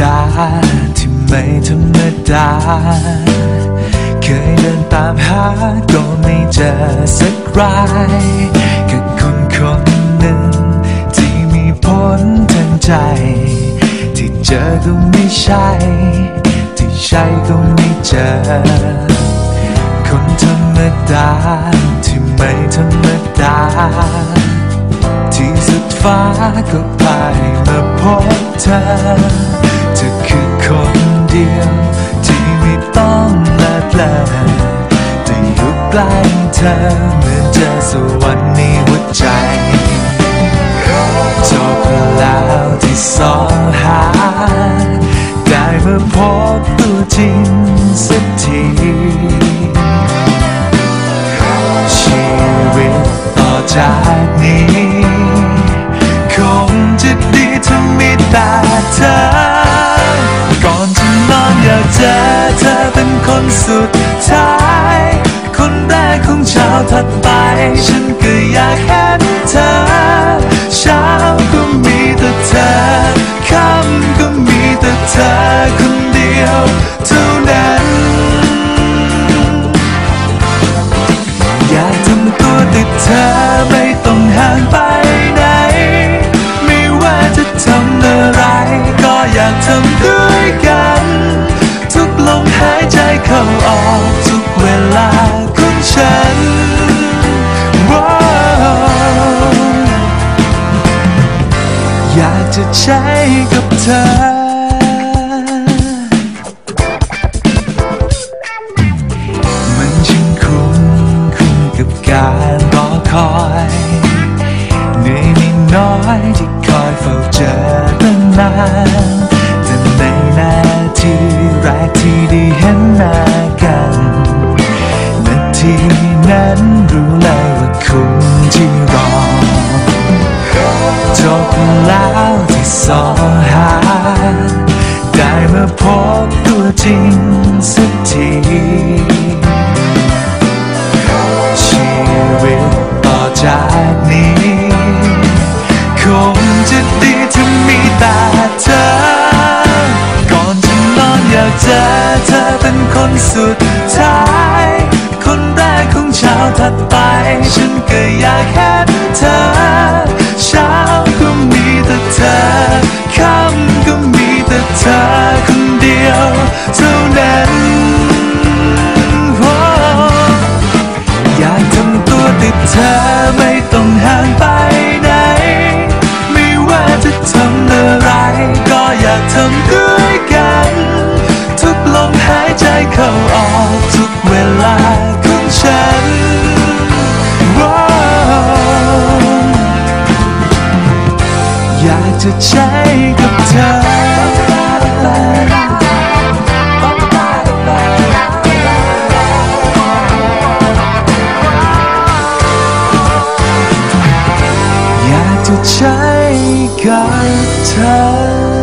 ดา ที่ไม่ธรรมดา เคยเดินตามหาก็ไม่เจอสักรายแค่คนคนหนึ่ง ที่มีผลทางใจ ที่เจอก็ไม่ใช่ ที่ใช่ก็ไม่เจอ คนธรรมดา ที่ไม่ธรรมดาที่สุดฟ้าก็ไปมาพบเธอ เดียว ที่ไม่ต้องแลาแปลแต่อยู่ใกล้เธอเหมือนเจอสวรรค์ในหัวใจจบแล้วที่สองหา ได้มาพบตัวจริงสักทีชีวิตต่อจาก เอยากจะใช้กับเธอมันช่งคุ้มคุ้มกับการรอคอยเหนื่อยนิดน้อยที่คอยเฝ้าเจอตั้งนานแต่ในนาทีแรกที่ได้เห็นหน้ากันนาทีนั้นรู้เลยว่าคุ้มที่รอ จบแล้วที่สองหา ได้มาพบตัวจริงสักทีชีวิตต่อจากนี้ คงจะดีถ้ามีแต่เธอ ก่อนจะนอนอยากเจอเธอเป็นคนสุดท้าย คนแรกของเช้าถัดไป ฉันก็อยากเห็นเธอ เธอไม่ต้องห่างไปไหน ไม่ว่าจะทำอะไร ก็อยากทำด้วยกัน ทุกลมหายใจเข้าออกทุกเวลาของฉันว้าอยากจะใช้กับเธอ ที่ใช้กายเธอ